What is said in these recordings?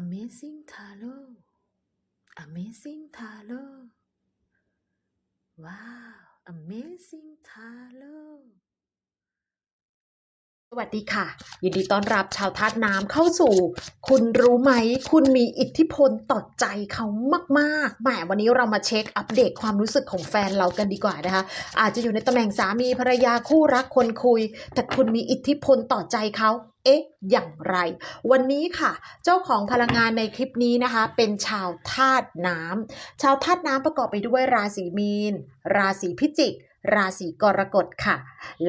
Amazing Tarot Amazing Tarot ว้าว Amazing Tarot สวัสดีค่ะ ยินดีต้อนรับชาวธาตุน้ำเข้าสู่ คุณรู้ไหม คุณมีอิทธิพลต่อใจเขามากๆแหมวันนี้เรามาเช็คอัปเดตความรู้สึกของแฟนเรากันดีกว่านะคะ อาจจะอยู่ในตำแหน่งสามีภรรยาคู่รักคนคุย แต่คุณมีอิทธิพลต่อใจเขา เอ๊ะ อย่างไร วันนี้ค่ะ เจ้าของพลังงานในคลิปนี้นะคะ เป็นชาวธาตุน้ำชาวธาตุน้ำประกอบไปด้วยราศีมีน ราศีพิจิก ราศีกรกฎค่ะ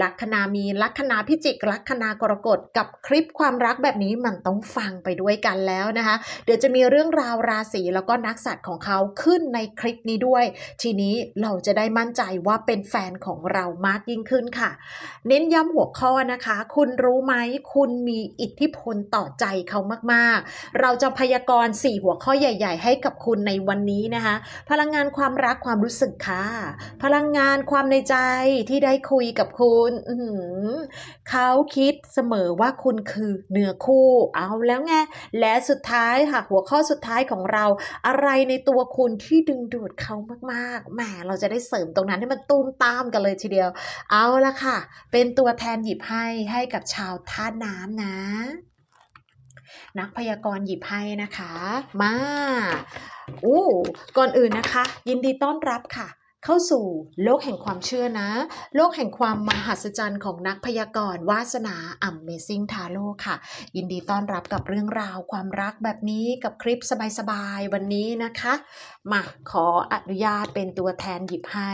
ลัคนามีลัคนาพิจิก ลัคนากรกฎกับคลิปความรักแบบนี้มันต้องฟังไปด้วยกันแล้วนะคะ เดี๋ยวจะมีเรื่องราวราศีแล้วก็นักสัตว์ของเขาขึ้นในคลิปนี้ด้วย ทีนี้เราจะได้มั่นใจว่าเป็นแฟนของเรามากยิ่งขึ้นค่ะ เน้นย้ำหัวข้อนะคะ คุณรู้ไหมคุณมีอิทธิพลต่อใจเขามากๆ เราจะพยากรณ์4หัวข้อใหญ่ ๆ ให้กับคุณในวันนี้นะคะ พลังงานความรักความรู้สึกค่ะ พลังงานความในใจที่ได้คุยกับคุณเขาคิดเสมอว่าคุณคือเนื้อคู่ เอาแล้วไง และสุดท้ายค่ะหัวข้อสุดท้ายของเรา อะไรในตัวคุณที่ดึงดูดเขามากๆแหมเราจะได้เสริมตรงนั้นให้มันตูมตามกันเลยทีเดียว เอาละค่ะ เป็นตัวแทนหยิบให้ให้กับชาวท่าน้ำนะ นักพยากรณ์หยิบให้นะคะ มาอู้ก่อนอื่นนะคะ ยินดีต้อนรับค่ะ เข้าสู่โลกแห่งความเชื่อนะ โลกแห่งความมหัศจรรย์ของนักพยากรณ์วาสนา Amazing Tarot ค่ะ ยินดีต้อนรับกับเรื่องราวความรักแบบนี้กับคลิปสบายๆ วันนี้นะคะ มาขออนุญาตเป็นตัวแทนหยิบให้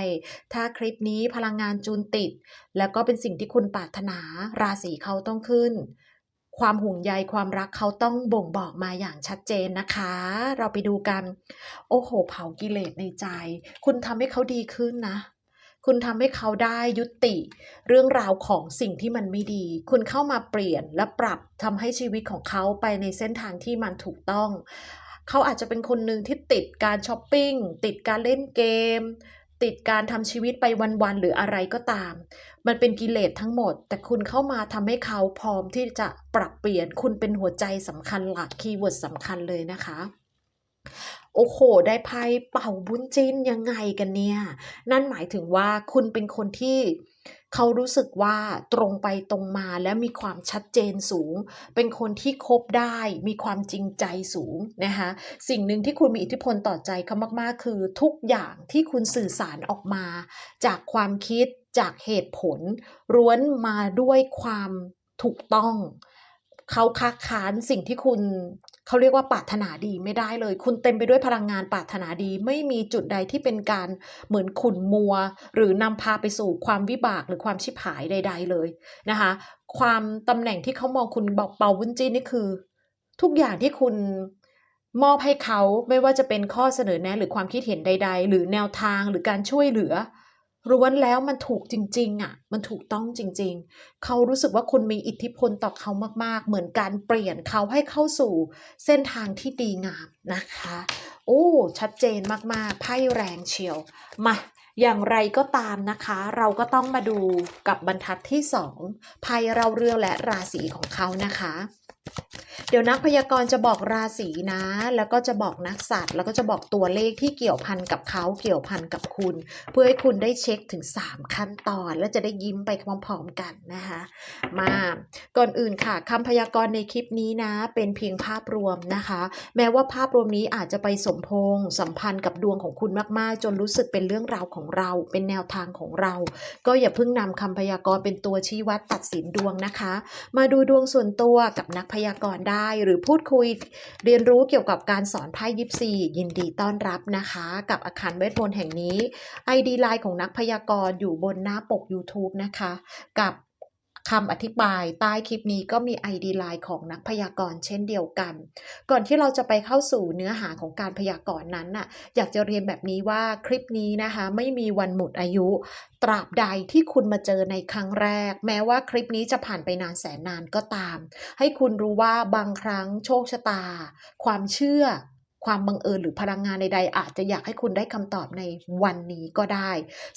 ถ้าคลิปนี้พลังงานจูนติด แล้วก็เป็นสิ่งที่คุณปรารถนาราศีเขาต้องขึ้น ความห่วงใยความรักเขาต้องบ่งบอกมาอย่างชัดเจนนะคะ เราไปดูกัน โอ้โห เผากิเลสในใจ คุณทำให้เขาดีขึ้นนะ คุณทำให้เขาได้ยุติ เรื่องราวของสิ่งที่มันไม่ดี คุณเข้ามาเปลี่ยนและปรับทำให้ชีวิตของเขาไปในเส้นทางที่มันถูกต้อง เขาอาจจะเป็นคนหนึ่งที่ติดการช้อปปิ้งติดการเล่นเกม ติดการทำชีวิตไปวันๆหรืออะไรก็ตาม มันเป็นกิเลสทั้งหมด แต่คุณเข้ามาทำให้เขาพร้อมที่จะปรับเปลี่ยนคุณเป็นหัวใจสำคัญหลักคีย์เวิร์ดสำคัญเลยนะคะโอ้โห ได้ไพ่เป่าบุญจินยังไงกันเนี่ย นั่นหมายถึงว่าคุณเป็นคนที่ เขารู้สึกว่าตรงไปตรงมาและมีความชัดเจนสูง เป็นคนที่คบได้มีความจริงใจสูงนะคะสิ่งหนึ่งที่คุณมีอิทธิพลต่อใจเขามาก ๆ คือทุกอย่างที่คุณสื่อสารออกมา จากความคิดจากเหตุผลล้วนมาด้วยความถูกต้อง เขาคักค้านสิ่งที่คุณ เขาเรียกว่าปรารถนาดีไม่ได้เลย คุณเต็มไปด้วยพลังงานปรารถนาดี ไม่มีจุดใดที่เป็นการเหมือนขุนมัว หรือนำพาไปสู่ความวิบากหรือความชิบหายใด ๆเลยนะคะ ความตำแหน่งที่เขามองคุณบอกเปาวุ้นจี้นี่คือ ทุกอย่างที่คุณมอบให้เขาไม่ว่าจะเป็นข้อเสนอแนะหรือความคิดเห็นใด ๆ หรือแนวทางหรือการช่วยเหลือ ล้วนแล้วมันถูกจริง ๆอะ มันถูกต้องจริง ๆ เขารู้สึกว่าคุณมีอิทธิพลต่อเขามาก ๆ เหมือนการเปลี่ยนเขาให้เข้าสู่เส้นทางที่ดีงามนะคะ โอ้ ชัดเจนมากๆ ไพ่แรงเชียว มาอย่างไรก็ตามนะคะ เราก็ต้องมาดูกับบรรทัดที่2ไพ่เราเรื่องและราศีของเขานะคะ เดี๋ยวนักพยากรณ์จะบอกราศีนะ แล้วก็จะบอกนักสัตว์ แล้วก็จะบอกตัวเลขที่เกี่ยวพันกับเขาเกี่ยวพันกับคุณ เพื่อให้คุณได้เช็คถึง 3 ขั้นตอน และจะได้ยิ้มไปพร้อมๆกันนะคะ มาก่อนอื่นค่ะคำพยากรณ์ในคลิปนี้นะ เป็นเพียงภาพรวมนะคะ แม้ว่าภาพรวมนี้อาจจะไปสมพงสัมพันธ์กับดวงของคุณมากๆ จนรู้สึกเป็นเรื่องราวของเรา เป็นแนวทางของเรา ก็อย่าเพิ่งนำคำพยากรณ์เป็นตัวชี้วัดตัดสินดวงนะคะ มาดูดวงส่วนตัวกับนักพยากรณ์ได้ หรือพูดคุยเรียนรู้เกี่ยวกับการสอนไพ่ยิปซียินดีต้อนรับนะคะ กับอาคารเวทมนต์แห่งนี้ ID ไลน์ของนักพยากรณ์อยู่บนหน้าปก YouTube นะคะ กับ คำอธิบายใต้คลิปนี้ก็มี ID ไลน์ของนักพยากรณ์เช่นเดียวกัน ก่อนที่เราจะไปเข้าสู่เนื้อหาของการพยากรณ์นั้นน่ะอยากจะเรียนแบบนี้ว่าคลิปนี้นะคะไม่มีวันหมดอายุ ตราบใดที่คุณมาเจอในครั้งแรก แม้ว่าคลิปนี้จะผ่านไปนานแสนนานก็ตาม ให้คุณรู้ว่าบางครั้งโชคชะตา ความเชื่อ ความบังเอิญหรือพลังงานใดๆอาจจะอยากให้คุณได้คำตอบในวันนี้ก็ได้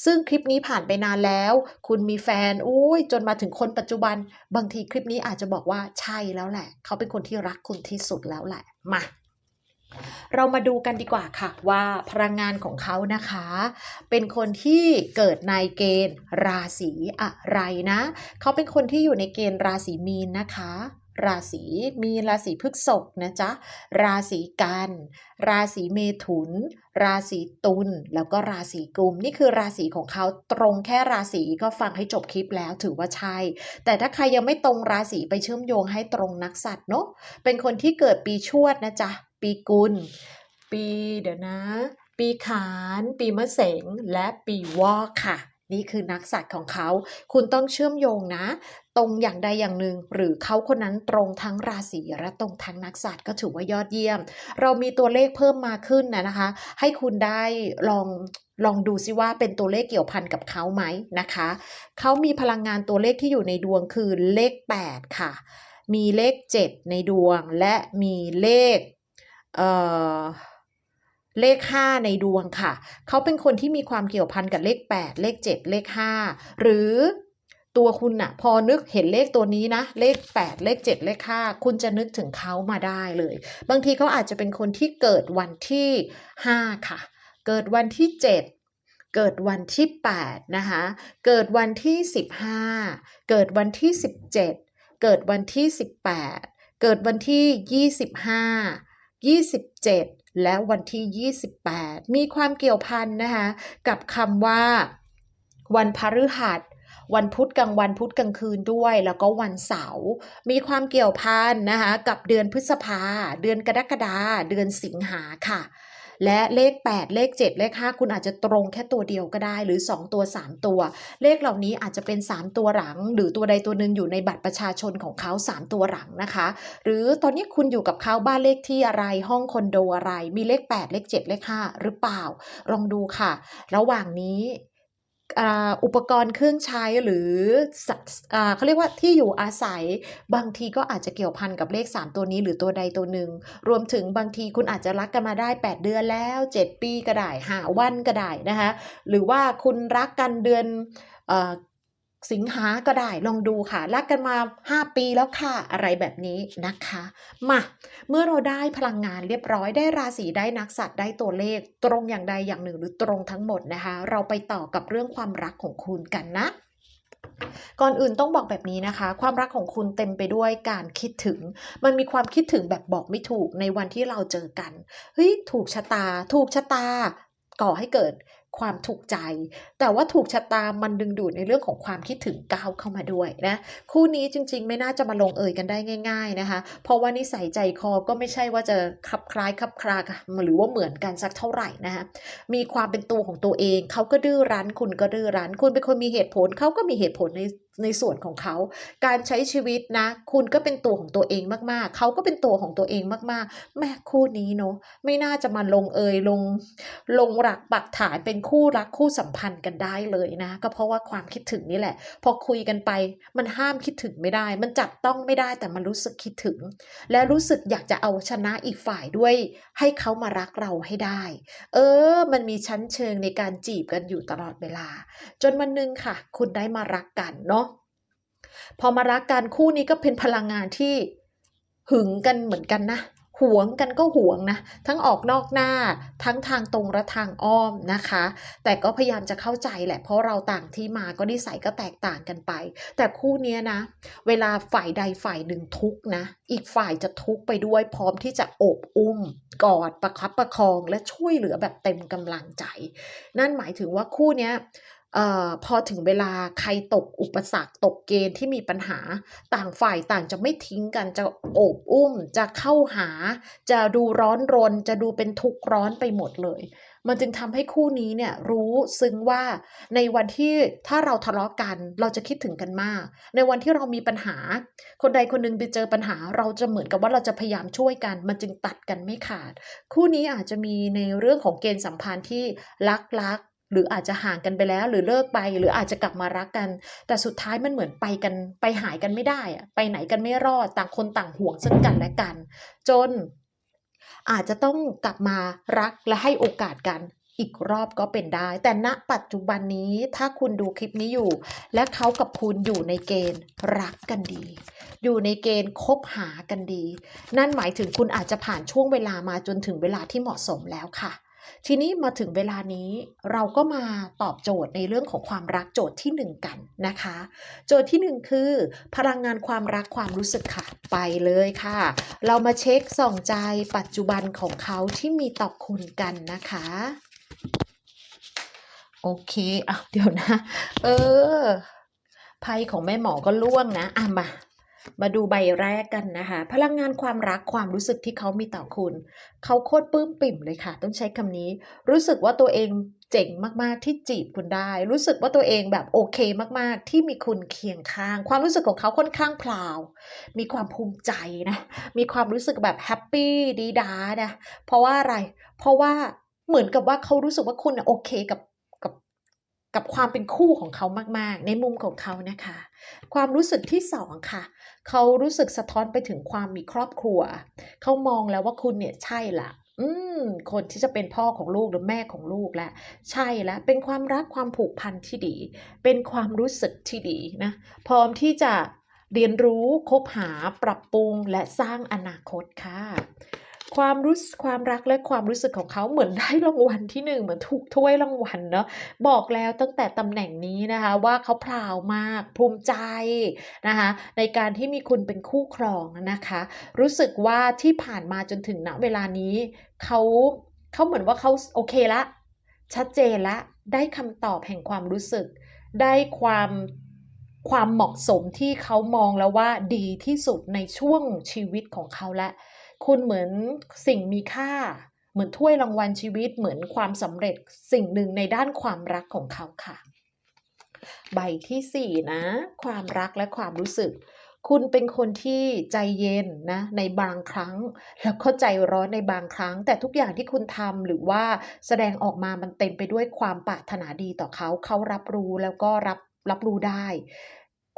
ซึ่งคลิปนี้ผ่านไปนานแล้ว คุณมีแฟนอุ้ยจนมาถึงคนปัจจุบัน บางทีคลิปนี้อาจจะบอกว่าใช่แล้วแหละ เขาเป็นคนที่รักคุณที่สุดแล้วแหละ มาเรามาดูกันดีกว่าค่ะว่าพลังงานของเขานะคะ เป็นคนที่เกิดในเกณฑ์ราศีอะไรนะ เขาเป็นคนที่อยู่ในเกณฑ์ราศีมีนนะคะ ราศีมีราศีพฤษภนะจ๊ะ ราศีกัน ราศีเมถุน ราศีตุล แล้วก็ราศีกุม นี่คือราศีของเขาตรงแค่ราศีก็ฟังให้จบคลิปแล้วถือว่าใช่ แต่ถ้าใครยังไม่ตรงราศีไปเชื่อมโยงให้ตรงนักสัตว์เนาะ เป็นคนที่เกิดปีชวดนะจ๊ะ ปีกุล ปีเดี๋ยวนะ ปีขาน ปีมะเสง และปีวอกค่ะ นี่คือนักสัตว์ของเขา คุณต้องเชื่อมโยงนะ ตรงอย่างใดอย่างหนึ่ง หรือเขาคนนั้นตรงทั้งราศีและตรงทั้งนักสัตว์ก็ถือว่ายอดเยี่ยม เรามีตัวเลขเพิ่มมาขึ้นนะนะคะ ให้คุณได้ลองลองดูซิว่าเป็นตัวเลขเกี่ยวพันกับเขาไหมนะคะ เขามีพลังงานตัวเลขที่อยู่ในดวงคือเลข 8 ค่ะ มีเลข 7 ในดวงและมีเลข เอ่อ เลข 5 ในดวงค่ะ เขาเป็นคนที่มีความเกี่ยวพันกับเลข 8 เลข 7 เลข 5 หรือตัวคุณน่ะพอนึกเห็นเลขตัวนี้นะ เลข 8 เลข 7 เลข 5 คุณจะนึกถึงเขามาได้เลย บางทีเขาอาจจะเป็นคนที่เกิดวันที่ 5 ค่ะ เกิดวันที่ 7เกิดวันที่ 8 นะคะ เกิดวันที่ 15 เกิดวันที่ 17 เกิดวันที่ 18 เกิดวันที่ 25 27 และวันที่ 28 มีความเกี่ยวพันนะคะกับคำว่า วันพฤหัสวันพุธกลางวันพุธกลางคืนด้วย แล้วก็วันเสาร์มีความเกี่ยวพันนะคะกับเดือนพฤษภา เดือนกรกฎาเดือนสิงหาค่ะ และเลข 8 เลข 7 เลข 5 คุณอาจจะตรงแค่ตัวเดียวก็ได้ หรือ 2 ตัว 3 ตัว เลขเหล่านี้อาจจะเป็น 3 ตัวหลัง หรือตัวใดตัวหนึ่งอยู่ในบัตรประชาชนของเขา 3 ตัวหลังนะคะ หรือตอนนี้คุณอยู่กับเขาบ้านเลขที่อะไรห้องคอนโดอะไร มีเลข 8 เลข 7 เลข 5 หรือเปล่าลองดูค่ะ ระหว่างนี้ อุปกรณ์เครื่องใช้หรือสัตว์อ่าเขาเรียกว่าที่อยู่อาศัยบางทีก็อาจจะเกี่ยวพันกับเลข 3 ตัวนี้หรือตัวใดตัวหนึ่ง รวมถึงบางทีคุณอาจจะรักกันมาได้ 8 เดือนแล้ว 7 ปีก็ได้หาวันก็ได้นะคะหรือว่าคุณรักกันเดือนเสิงหาก็ได้ลองดูค่ะ รักกันมา 5 ปีแล้วค่ะ อะไรแบบนี้นะคะ มาเมื่อเราได้พลังงานเรียบร้อยได้ราศีได้นักสัตว์ได้ตัวเลข ตรงอย่างใดอย่างหนึ่งหรือตรงทั้งหมดนะคะ เราไปต่อกับเรื่องความรักของคุณกันนะก่อนอื่นต้องบอกแบบนี้นะคะ ความรักของคุณเต็มไปด้วยการคิดถึง มันมีความคิดถึงแบบบอกไม่ถูกในวันที่เราเจอกันเฮ้ยถูกชะตา ถูกชะตาก่อให้เกิด ความถูกใจ แต่ว่าถูกชะตามันดึงดูดในเรื่องของความคิดถึงก้าวเข้ามาด้วยนะคู่นี้จริง ๆ ไม่น่าจะมาลงเอยกันได้ง่าย ๆนะคะ เพราะว่านิสัยใจคอก็ไม่ใช่ว่าจะคลับคล้ายคลับคลากันหรือว่าเหมือนกันสักเท่าไหร่นะคะมีความเป็นตัวของตัวเองเขาก็ดื้อรั้นคุณก็ดื้อรั้น คุณเป็นคนมีเหตุผลเขาก็มีเหตุผลใน ในส่วนของเขา การใช้ชีวิตนะ คุณก็เป็นตัวของตัวเองมากๆ เขาก็เป็นตัวของตัวเองมากๆ แม่คู่นี้เนาะไม่น่าจะมาลงเอยลงลงหลักปักฐานเป็นคู่รักคู่สัมพันธ์กันได้เลยนะ ก็เพราะว่าความคิดถึงนี่แหละ พอคุยกันไป มันห้ามคิดถึงไม่ได้ มันจับต้องไม่ได้แต่มันรู้สึกคิดถึง และรู้สึกอยากจะเอาชนะอีกฝ่ายด้วย ให้เขามารักเราให้ได้ เออ มันมีชั้นเชิงในการจีบกันอยู่ตลอดเวลา จนวันนึงค่ะ คุณได้มารักกันเนาะ พอมารักกันคู่นี้ก็เป็นพลังงานที่หึงกันเหมือนกันนะหวงกันก็หวงนะ ทั้งออกนอกหน้าทั้งทางตรงและทางอ้อมนะคะ แต่ก็พยายามจะเข้าใจแหละ เพราะเราต่างที่มาก็นิสัยก็แตกต่างกันไป แต่คู่นี้นะ เวลาฝ่ายใดฝ่ายหนึ่งทุกนะ อีกฝ่ายจะทุกไปด้วยพร้อมที่จะโอบอุ้ม กอดประคับประคองและช่วยเหลือแบบเต็มกำลังใจ นั่นหมายถึงว่าคู่นี้ ออพอถึงเวลาใครตกอุปสรรคตกเกณฑ์ที่มีปัญหาต่างฝ่ายต่างจะไม่ทิ้งกันจะโอบอุ้ม จะเข้าหา จะดูร้อนรน จะดูเป็นทุกข์ร้อนไปหมดเลย มันจึงทำให้คู่นี้เนี่ยรู้ซึ้งว่าในวันที่ถ้าเราทะเลาะกันเราจะคิดถึงกันมาก ในวันที่เรามีปัญหา คนใดคนหนึ่งไปเจอปัญหา เราจะเหมือนกับว่าเราจะพยายามช่วยกัน มันจึงตัดกันไม่ขาด คู่นี้อาจจะมีในเรื่องของเกณฑ์สัมพันธ์ที่รักรัก หรืออาจจะห่างกันไปแล้ว หรือเลิกไปหรืออาจจะกลับมารักกัน แต่สุดท้ายมันเหมือนไปกันไปหายกันไม่ได้อะไปไหนกันไม่รอดต่างคนต่างห่วงซึ่งกันและกัน จน อาจจะต้องกลับมารักและให้โอกาสกันอีกรอบก็เป็นได้ แต่ณปัจจุบันนี้ถ้าคุณดูคลิปนี้อยู่ และเขากับคุณอยู่ในเกณฑ์รักกันดี อยู่ในเกณฑ์คบหากันดี นั่นหมายถึงคุณอาจจะผ่านช่วงเวลามาจนถึงเวลาที่เหมาะสมแล้วค่ะ ทีนี้มาถึงเวลานี้เราก็มาตอบโจทย์ในเรื่องของความรักโจทย์ที่หนึ่งกันนะคะ โจทย์ที่หนึ่งคือ พลังงานความรักความรู้สึกค่ะ ไปเลยค่ะ เรามาเช็คส่องใจปัจจุบันของเขาที่มีต่อคุณกันนะคะโอเคอะเดี๋ยวนะ เออไพ่ของแม่หมอก็ล่วงนะ อะมา มาดูใบแรกกันนะคะ พลังงานความรักความรู้สึกที่เขามีต่อคุณ เขาโคตรปลื้มปิ่มเลยค่ะ ต้องใช้คำนี้ รู้สึกว่าตัวเองเจ๋งมากๆที่จีบคุณได้ รู้สึกว่าตัวเองแบบโอเคมากๆ ที่มีคุณเคียงข้าง ความรู้สึกของเขาค่อนข้างพลาว มีความภูมิใจนะ มีความรู้สึกแบบแฮปปี้ดีดานะเพราะว่าอะไร เพราะว่าเหมือนกับว่าเขารู้สึกว่าคุณน่ะโอเคกับกับกับความเป็นคู่ของเขามาก ๆ ในมุมของเขานะคะ ความรู้สึกที่สองค่ะ เขารู้สึกสะท้อนไปถึงความมีครอบครัว เขามองแล้วว่าคุณเนี่ยใช่ละอืมคนที่จะเป็นพ่อของลูกหรือแม่ของลูกแล้วใช่แล้วเป็นความรักความผูกพันที่ดี เป็นความรู้สึกที่ดีนะพร้อมที่จะเรียนรู้คบหาปรับปรุงและสร้างอนาคตค่ะ ความรู้สึกความรักและความรู้สึกของเขาเหมือนได้รางวัลที่หนึ่งเหมือนถูกถ้วยรางวัลเนาะบอกแล้วตั้งแต่ตำแหน่งนี้นะคะว่าเขาพราวมากภูมิใจนะคะในการที่มีคุณเป็นคู่ครองนะคะ รู้สึกว่าที่ผ่านมาจนถึงณเวลานี้เขาเขาเหมือนว่าเขาโอเคละ ชัดเจนละได้คำตอบแห่งความรู้สึก ได้ความความเหมาะสมที่เขามองแล้วว่าดีที่สุดในช่วงชีวิตของเขาและ คุณเหมือนสิ่งมีค่า เหมือนถ้วยรางวัลชีวิต เหมือนความสำเร็จสิ่งหนึ่งในด้านความรักของเขาค่ะ ใบที่สี่นะ ความรักและความรู้สึก คุณเป็นคนที่ใจเย็นนะในบางครั้ง แล้วก็ใจร้อนในบางครั้ง แต่ทุกอย่างที่คุณทำหรือว่าแสดงออกมามันเต็มไปด้วยความปรารถนาดีต่อเขา เขารับรู้แล้วก็รับรับรู้ได้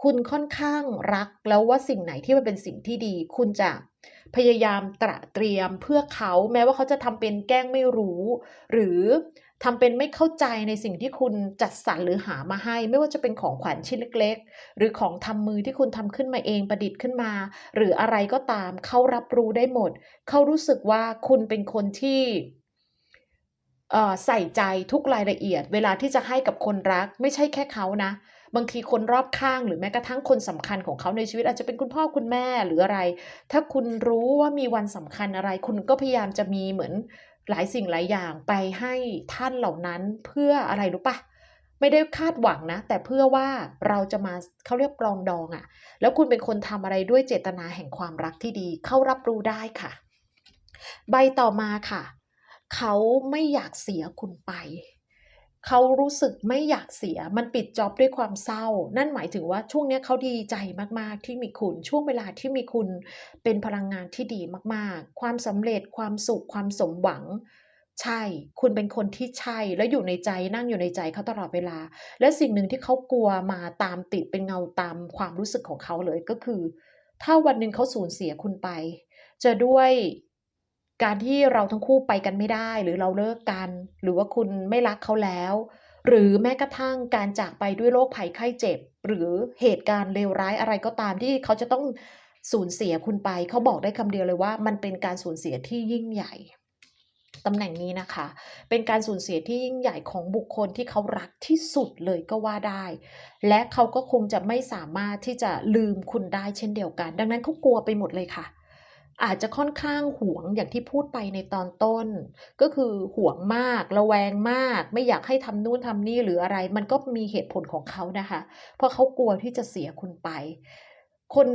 คุณค่อนข้างรักแล้วว่าสิ่งไหนที่มันเป็นสิ่งที่ดี คุณจะพยายามตระเตรียมเพื่อเขาแม้ว่าเขาจะทำเป็นแกล้งไม่รู้ หรือทำเป็นไม่เข้าใจในสิ่งที่คุณจัดสรรหรือหามาให้ ไม่ว่าจะเป็นของขวัญชิ้นเล็ก ๆ หรือของทำมือที่คุณทำขึ้นมาเองประดิษฐ์ขึ้นมา หรืออะไรก็ตามเขารับรู้ได้หมด เขารู้สึกว่าคุณเป็นคนที่ใส่ใจทุกรายละเอียด เวลาที่จะให้กับคนรัก ไม่ใช่แค่เขานะ บางทีคนรอบข้างหรือแม้กระทั่งคนสำคัญของเขาในชีวิตอาจจะเป็นคุณพ่อคุณแม่หรืออะไร ถ้าคุณรู้ว่ามีวันสำคัญอะไร คุณก็พยายามจะมีเหมือนหลายสิ่งหลายอย่างไปให้ท่านเหล่านั้นเพื่ออะไรรู้ปะไม่ได้คาดหวังนะ แต่เพื่อว่าเราจะมาเขาเรียกปรองดองอะ่ะ แล้วคุณเป็นคนทำอะไรด้วยเจตนาแห่งความรักที่ดีเขารับรู้ได้ค่ะ ใบต่อมาค่ะ เขาไม่อยากเสียคุณไป เขารู้สึกไม่อยากเสียมันปิดจ็อบด้วยความเศร้า นั่นหมายถึงว่าช่วงนี้เขาดีใจมากๆที่มีคุณ ช่วงเวลาที่มีคุณเป็นพลังงานที่ดีมากๆ ความสำเร็จความสุขความสมหวัง ใช่ คุณเป็นคนที่ใช่และอยู่ในใจนั่งอยู่ในใจเขาตลอดเวลา และสิ่งหนึ่งที่เขากลัวมาตามติดเป็นเงาตามความรู้สึกของเขาเลยก็คือ ถ้าวันหนึ่งเขาสูญเสียคุณไป จะด้วย การที่เราทั้งคู่ไปกันไม่ได้ หรือเราเลิกกัน หรือว่าคุณไม่รักเขาแล้ว หรือแม้กระทั่งการจากไปด้วยโรคภัยไข้เจ็บ หรือเหตุการณ์เลวร้ายอะไรก็ตามที่เขาจะต้องสูญเสียคุณไป เขาบอกได้คำเดียวเลยว่า มันเป็นการสูญเสียที่ยิ่งใหญ่ตำแหน่งนี้นะคะ เป็นการสูญเสียที่ยิ่งใหญ่ของบุคคลที่เขารักที่สุดเลยก็ว่าได้ และเขาก็คงจะไม่สามารถที่จะลืมคุณได้เช่นเดียวกัน ดังนั้นเขากลัวไปหมดเลยค่ะ อาจจะค่อนข้างหวงอย่างที่พูดไปในตอนต้น ก็คือหวงมากระแวงมาก ไม่อยากให้ทำนู่นทำนี่หรืออะไร มันก็มีเหตุผลของเขานะคะ เพราะเขากลัวที่จะเสียคุณไป คน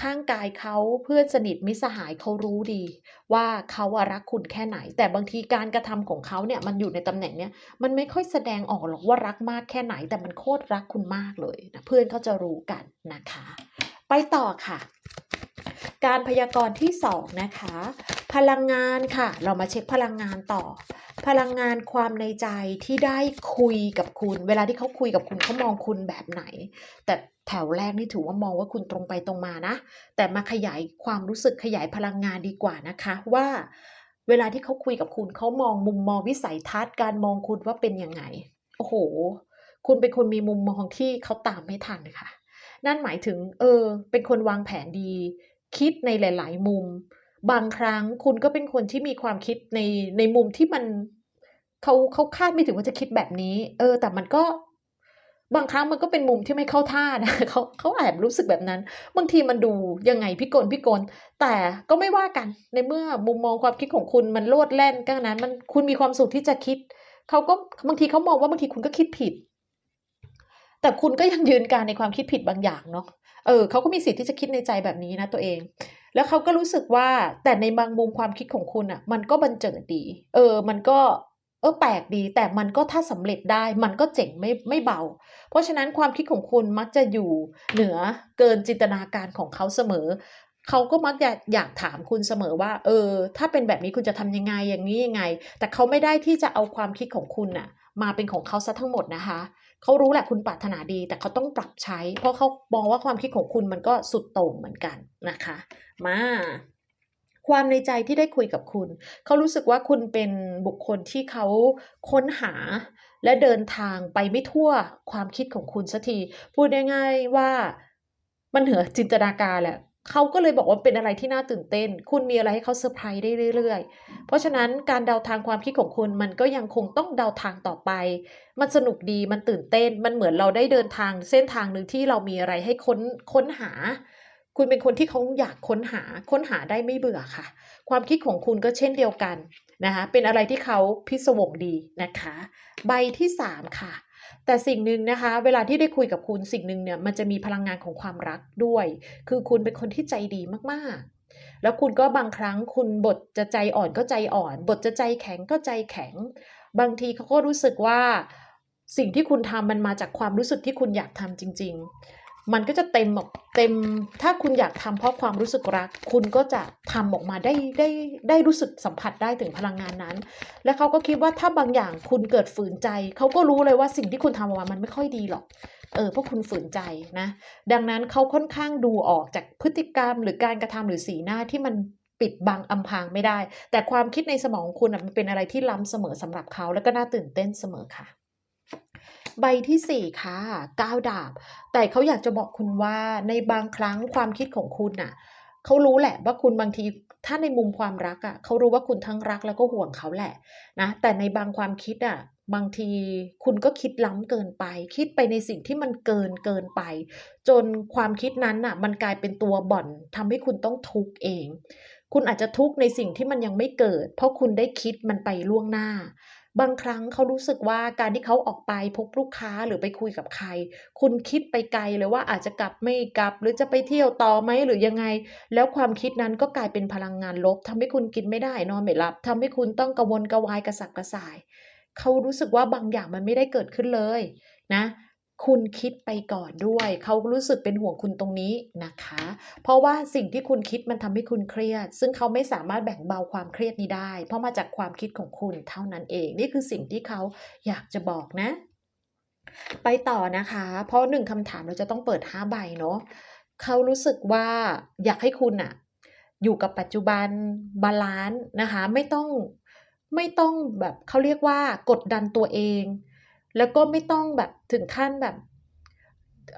ข้างกายเขาเพื่อนสนิทมิสหายเขารู้ดี ว่าเขาอะรักคุณแค่ไหน แต่บางทีการกระทำของเขาเนี่ยมันอยู่ในตำแหน่งเนี้ยมันไม่ค่อยแสดงออกหรอกว่ารักมากแค่ไหน แต่มันโคตรรักคุณมากเลยนะเพื่อนเขาจะรู้กันนะคะ ไปต่อค่ะ การพยากรณ์ที่สองนะคะ พลังงานค่ะ เรามาเช็คพลังงานต่อ พลังงานความในใจที่ได้คุยกับคุณ เวลาที่เขาคุยกับคุณเขามองคุณแบบไหน แต่แถวแรกนี่ถือว่ามองว่าคุณตรงไปตรงมานะ แต่มาขยายความรู้สึกขยายพลังงานดีกว่านะคะว่า เวลาที่เขาคุยกับคุณเขามองมุมมองวิสัยทัศน์การมองคุณว่าเป็นยังไงโอ้โห คุณเป็นคนมีมุมมองที่เขาตามไม่ทันค่ะนั่นหมายถึง เออ เป็นคนวางแผนดี คิดในหลาย ๆ มุม บางครั้งคุณก็เป็นคนที่มีความคิดในในมุมที่มันเขาเขาคาดไม่ถึงว่าจะคิดแบบนี้ เออ แต่มันก็บางครั้งมันก็เป็นมุมที่ไม่เข้าท่านะเขาเขาแอบรู้สึกแบบนั้น บางทีมันดูยังไงพี่กลพี่กลแต่ก็ไม่ว่ากันในเมื่อมุมมองความคิดของคุณมันโลดแล่นก็นั้น มันคุณมีความสุขที่จะคิดเขาก็บางทีเขามองว่าบางทีคุณก็คิดผิด แต่คุณก็ยังยืนการในความคิดผิดบางอย่างเนาะ เออเขาก็มีสิทธิ์ที่จะคิดในใจแบบนี้นะตัวเอง แล้วเขาก็รู้สึกว่าแต่ในบางมุมความคิดของคุณอะ มันก็บันเจิดดี เออ มันก็เออแปลกดี แต่มันก็ถ้าสำเร็จได้ มันก็เจ๋งไม่ไม่เบา เพราะฉะนั้นความคิดของคุณมักจะอยู่เหนือเกินจินตนาการของเขาเสมอเขาก็มักจะอยากถามคุณเสมอว่า เออ ถ้าเป็นแบบนี้คุณจะทำยังไงอย่างนี้ยังไง แต่เขาไม่ได้ที่จะเอาความคิดของคุณน่ะ มาเป็นของเขาซะทั้งหมดนะคะ เขารู้แหละคุณปรารถนาดี แต่เขาต้องปรับใช้ เพราะเขามองว่าความคิดของคุณมันก็สุดโต่งเหมือนกันนะคะ มาความในใจที่ได้คุยกับคุณ เขารู้สึกว่าคุณเป็นบุคคลที่เขาค้นหาและเดินทางไปไม่ทั่วความคิดของคุณสักที พูดง่ายๆว่ามันเหนือจินตนาการแหละ เขาก็เลยบอกว่าเป็นอะไรที่น่าตื่นเต้น คุณมีอะไรให้เขาเซอร์ไพรส์ได้เรื่อยๆ เพราะฉะนั้นการเดาทางความคิดของคุณมันก็ยังคงต้องเดาทางต่อไป มันสนุกดี มันตื่นเต้น มันเหมือนเราได้เดินทางเส้นทางหนึ่งที่เรามีอะไรให้ค้นค้นหา คุณเป็นคนที่เขาอยากค้นหา ค้นหาได้ไม่เบื่อค่ะ ความคิดของคุณก็เช่นเดียวกันนะคะ เป็นอะไรที่เขาพิศวงดีนะคะ ใบที่สามค่ะ แต่สิ่งหนึ่งนะคะ เวลาที่ได้คุยกับคุณสิ่งหนึ่งเนี่ยมันจะมีพลังงานของความรักด้วย คือคุณเป็นคนที่ใจดีมากๆ แล้วคุณก็บางครั้งคุณบทจะใจอ่อนก็ใจอ่อน บทจะใจแข็งก็ใจแข็ง บางทีเขาก็รู้สึกว่าสิ่งที่คุณทำมันมาจากความรู้สึกที่คุณอยากทำจริง ๆ มันก็จะเต็มออกเต็ม ถ้าคุณอยากทำเพราะความรู้สึกรัก คุณก็จะทำออกมาได้ได้ได้รู้สึกสัมผัสได้ถึงพลังงานนั้น และเขาก็คิดว่าถ้าบางอย่างคุณเกิดฝืนใจ เขาก็รู้เลยว่าสิ่งที่คุณทำออกมา มันไม่ค่อยดีหรอก เออเพราะคุณฝืนใจนะ ดังนั้นเขาค่อนข้างดูออกจากพฤติกรรม หรือการกระทำหรือสีหน้าที่มันปิดบังอำพรางไม่ได้ แต่ความคิดในสมองของคุณมันเป็นอะไรที่ล้ำเสมอสำหรับเขา แล้วก็น่าตื่นเต้นเสมอค่ะ ใบที่สี่ค่ะก้าวดาบ แต่เขาอยากจะบอกคุณว่าในบางครั้งความคิดของคุณน่ะเขารู้แหละว่าคุณบางทีถ้าในมุมความรักอะเขารู้ว่าคุณทั้งรักแล้วก็ห่วงเขาแหละนะแต่ในบางความคิดอะบางทีคุณก็คิดล้ำเกินไป คิดไปในสิ่งที่มันเกินเกินไป จนความคิดนั้นน่ะ มันกลายเป็นตัวบ่อนทำให้คุณต้องทุกข์เอง คุณอาจจะทุกข์ในสิ่งที่มันยังไม่เกิด เพราะคุณได้คิดมันไปล่วงหน้า บางครั้งเขารู้สึกว่าการที่เขาออกไปพบลูกค้าหรือไปคุยกับใคร คุณคิดไปไกลเลยว่าอาจจะกลับไม่กลับ หรือจะไปเที่ยวต่อไหมหรือยังไง แล้วความคิดนั้นก็กลายเป็นพลังงานลบทำให้คุณกินไม่ได้นอนไม่หลับทำให้คุณต้องกังวลกระวายกระสับกระส่าย เขารู้สึกว่าบางอย่างมันไม่ได้เกิดขึ้นเลยนะ คุณคิดไปก่อนด้วย เขารู้สึกเป็นห่วงคุณตรงนี้นะคะ เพราะว่าสิ่งที่คุณคิดมันทำให้คุณเครียด ซึ่งเขาไม่สามารถแบ่งเบาความเครียดนี้ได้ เพราะมาจากความคิดของคุณเท่านั้นเอง นี่คือสิ่งที่เขาอยากจะบอกนะ ไปต่อนะคะ เพราะหนึ่งคำถามเราจะต้องเปิดห้าใบเนาะเขารู้สึกว่าอยากให้คุณอะอยู่กับปัจจุบันบาลานซ์นะคะ ไม่ต้องไม่ต้องแบบเขาเรียกว่ากดดันตัวเอง แล้วก็ไม่ต้องแบบถึงขั้นแบบ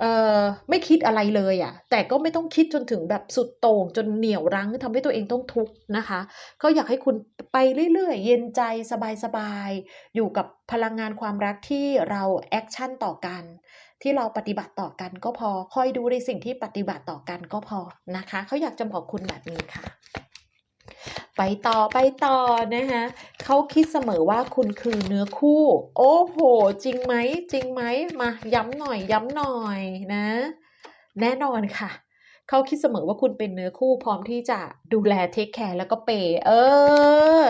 เอ่อไม่คิดอะไรเลยอะแต่ก็ไม่ต้องคิดจนถึงแบบสุดโต่งจนเหนียวรั้งทำให้ตัวเองต้องทุกข์นะคะ ก็อยากให้คุณไปเรื่อยๆ เย็นใจสบายๆ อยู่กับพลังงานความรักที่เราแอคชั่นต่อกัน ที่เราปฏิบัติต่อกันก็พอคอยดูในสิ่งที่ปฏิบัติต่อกันก็พอนะคะ เขาอยากจะบอกคุณแบบนี้ค่ะ ไปต่อไปต่อนะคะเขาคิดเสมอว่าคุณคือเนื้อคู่ โอ้โห จริงไหมจริงไหมมาย้ำหน่อยย้ำหน่อยนะ แน่นอนค่ะเขาคิดเสมอว่าคุณเป็นเนื้อคู่พร้อมที่จะดูแลเทคแคร์แล้วก็เปย์เออ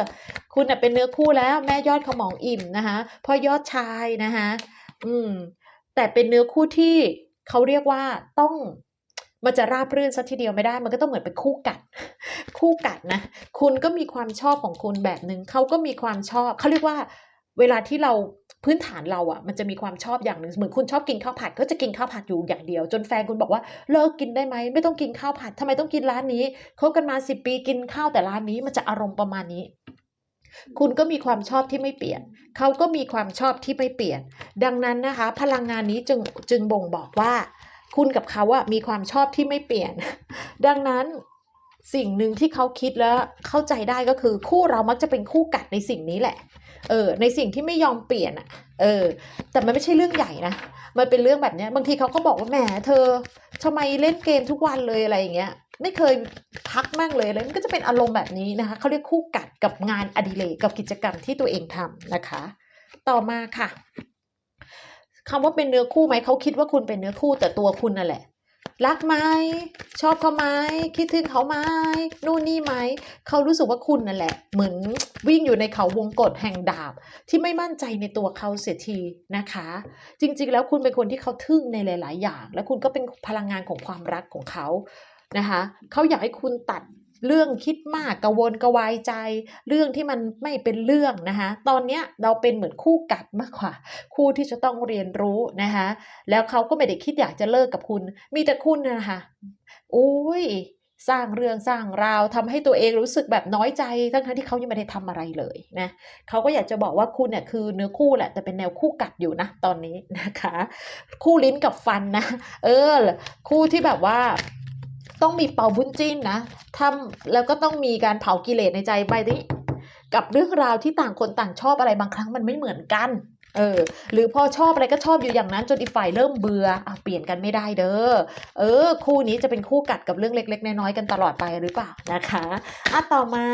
คุณเป็นเนื้อคู่แล้วแม่ยอดขมองอิ่มนะคะพ่อยอดชายนะคะอืมแต่เป็นเนื้อคู่ที่เขาเรียกว่าต้อง มันจะราบรื่นซะทีเดียวไม่ได้ มันก็ต้องเหมือนเป็นคู่กัด คู่กัดนะ คุณก็มีความชอบของคุณแบบหนึ่งเขาก็มีความชอบ เขาเรียกว่า เวลาที่เราพื้นฐานเราอะ่ะ มันจะมีความชอบอย่างหนึ่งเหมือนคุณชอบกินข้าวผัด ก็จะกินข้าวผัดอยู่อย่างเดียว จนแฟนคุณบอกว่าเลิกกินได้ไหมไม่ต้องกินข้าวผัดทำไมต้องกินร้านนี้คบกันมาสิปีกินข้าวแต่ร้านนี้มันจะอารมณ์ประมาณนี้คุณก็มีความชอบที่ไม่เปลี่ยน เขาก็มีความชอบที่ไม่เปลี่ยน ดังนั้นนะคะ พลังงานนี้จึงจึงบ่งบอกว่า คุณกับเขาอะมีความชอบที่ไม่เปลี่ยน ดังนั้นสิ่งหนึ่งที่เขาคิดแล้วเข้าใจได้ก็คือคู่เรามักจะเป็นคู่กัดในสิ่งนี้แหละ เออ ในสิ่งที่ไม่ยอมเปลี่ยนอะเออ แต่มันไม่ใช่เรื่องใหญ่นะ มันเป็นเรื่องแบบเนี้ยบางทีเขาก็บอกว่าแหมเธอทำไมเล่นเกมทุกวันเลยอะไรอย่างเงี้ย ไม่เคยพักมั่งเลยอะไรมันก็จะเป็นอารมณ์แบบนี้นะคะเขาเรียกคู่กัดกับงานอดิเรกกับกิจกรรมที่ตัวเองทำนะคะ ต่อมาค่ะ คำว่าเป็นเนื้อคู่ไหมเขาคิดว่าคุณเป็นเนื้อคู่แต่ตัวคุณนั่นแหละ รักไหมชอบเขาไหมคิดถึงเขาไหมนู่นนี่ไหมเขารู้สึกว่าคุณนั่นแหละ เหมือนวิ่งอยู่ในเขาวงกฏแห่งดาบ ที่ไม่มั่นใจในตัวเขาเสียทีนะคะ จริง ๆ แล้วคุณเป็นคนที่เขาทึ่งในหลาย ๆ อย่าง และคุณก็เป็นพลังงานของความรักของเขานะคะเขาอยากให้คุณตัด เรื่องคิดมากกังวลกระวายใจ เรื่องที่มันไม่เป็นเรื่องนะคะตอนเนี้ยเราเป็นเหมือนคู่กัดมากกว่า คู่ที่จะต้องเรียนรู้นะคะแล้วเขาก็ไม่ได้คิดอยากจะเลิกกับคุณ มีแต่คุณนะคะอุ้ยสร้างเรื่องสร้างราวทำให้ตัวเองรู้สึกแบบน้อยใจ ทั้งที่เขายังไม่ได้ทำอะไรเลยนะเขาก็อยากจะบอกว่าคุณเนี่ยคือเนื้อคู่แหละแต่เป็นแนวคู่กัดอยู่นะตอนนี้นะคะ คู่ลิ้นกับฟันนะ เออ คู่ที่แบบว่า ต้องมีเป่าบุญจิ้นนะทำแล้วก็ต้องมีการเผากิเลสในใจไปนี้กับเรื่องราวที่ต่างคนต่างชอบอะไรบางครั้งมันไม่เหมือนกัน เออ หรือพอชอบอะไรก็ชอบอยู่อย่างนั้นจนอีกฝ่ายเริ่มเบื่ออะเปลี่ยนกันไม่ได้เด้อ เออ คู่นี้จะเป็นคู่กัดกับเรื่องเล็ก ๆ น้อยๆกันตลอดไปหรือเปล่านะคะอะต่อมา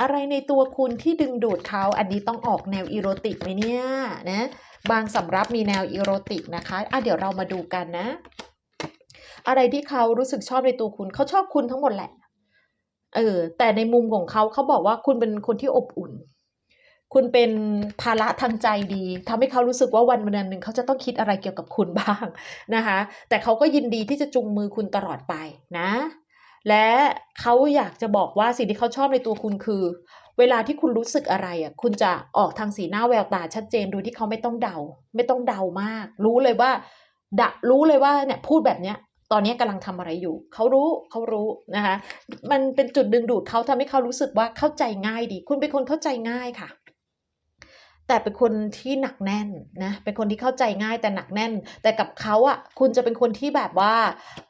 อะไรในตัวคุณที่ดึงดูดเขาอันนี้ต้องออกแนวอีโรติกไหมเนี่ยนะ บางสำรับมีแนวอีโรติกนะคะอะเดี๋ยวเรามาดูกันนะ อะไรที่เขารู้สึกชอบในตัวคุณ เขาชอบคุณทั้งหมดแหละ เออ แต่ในมุมของเขาเขาบอกว่าคุณเป็นคนที่อบอุ่น คุณเป็นภาระทางใจดีทำให้เขารู้สึกว่าวันวันหนึ่งเขาจะต้องคิดอะไรเกี่ยวกับคุณบ้างนะคะ แต่เขาก็ยินดีที่จะจูงมือคุณตลอดไปนะ และเขาอยากจะบอกว่าสิ่งที่เขาชอบในตัวคุณคือ เวลาที่คุณรู้สึกอะไรอะ คุณจะออกทางสีหน้าแววตาชัดเจนโดยที่เขาไม่ต้องเดา ไม่ต้องเดามาก รู้เลยว่าดะรู้เลยว่าเนี่ยพูดแบบเนี้ย ตอนนี้กำลังทำอะไรอยู่ เขารู้เขารู้นะคะ มันเป็นจุดดึงดูดเขาทำให้เขารู้สึกว่าเข้าใจง่ายดี คุณเป็นคนเข้าใจง่ายค่ะ แต่เป็นคนที่หนักแน่นนะ เป็นคนที่เข้าใจง่ายแต่หนักแน่น แต่กับเขาอะ คุณจะเป็นคนที่แบบว่า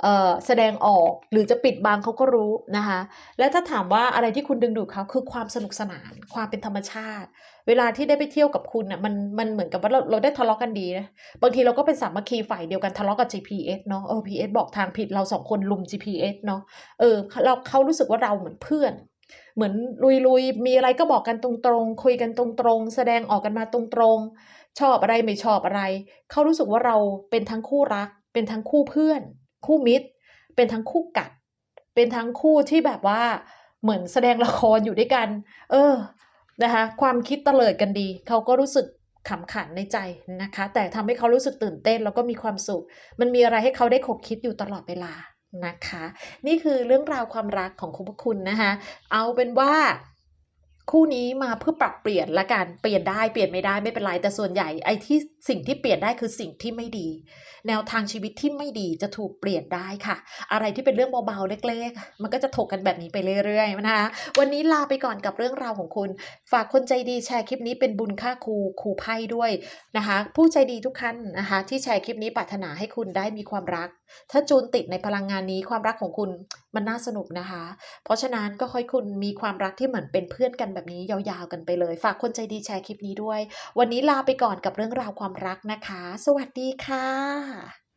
เออแสดงออกหรือจะปิดบังเขาก็รู้นะคะ และถ้าถามว่าอะไรที่คุณดึงดูดเขาคือความสนุกสนาน ความเป็นธรรมชาติ เวลาที่ได้ไปเที่ยวกับคุณอะมันมันเหมือนกับว่าเราเราได้ทะเลาะกันดีนะ บางทีเราก็เป็นสามัคคีฝ่ายเดียวกันทะเลาะกับ GPS เนาะเออ PS บอกทางผิดเราสองคนลุม GPS เนาะ เออเราเขารู้สึกว่าเราเหมือนเพื่อน เหมือนลุยๆ มีอะไรก็บอกกันตรงๆ คุยกันตรงๆ แสดงออกกันมาตรงๆ ชอบอะไรไม่ชอบอะไร เขารู้สึกว่าเราเป็นทั้งคู่รัก เป็นทั้งคู่เพื่อน คู่มิตร เป็นทั้งคู่กัด เป็นทั้งคู่ที่แบบว่าเหมือนแสดงละครอยู่ด้วยกัน เออ นะคะ ความคิดเตลิดกันดี เขาก็รู้สึกขำขันในใจนะคะ แต่ทำให้เขารู้สึกตื่นเต้นแล้วก็มีความสุข มันมีอะไรให้เขาได้ขบคิดอยู่ตลอดเวลา นะคะ นี่คือเรื่องราวความรักของคุณพระคุณนะคะ เอาเป็นว่าคู่นี้มาเพื่อปรับเปลี่ยนละกัน เปลี่ยนได้เปลี่ยนไม่ได้ไม่เป็นไร แต่ส่วนใหญ่ไอ้ที่สิ่งที่เปลี่ยนได้คือสิ่งที่ไม่ดี แนวทางชีวิตที่ไม่ดีจะถูกเปลี่ยนได้ค่ะ อะไรที่เป็นเรื่องเบาๆเล็กๆ มันก็จะถกกันแบบนี้ไปเรื่อยๆนะคะวันนี้ลาไปก่อนกับเรื่องราวของคุณ ฝากคนใจดีแชร์คลิปนี้เป็นบุญค่าครูครูไพ่ด้วยนะคะ ผู้ใจดีทุกท่านนะคะ ที่แชร์คลิปนี้ปรารถนาให้คุณได้มีความรัก ถ้าจูนติดในพลังงานนี้ความรักของคุณมันน่าสนุกนะคะ เพราะฉะนั้นก็ค่อยคุณมีความรักที่เหมือนเป็นเพื่อนกันแบบนี้ยาวๆกันไปเลย ฝากคนใจดีแชร์คลิปนี้ด้วย วันนี้ลาไปก่อนกับเรื่องราวความรักนะคะ สวัสดีค่ะ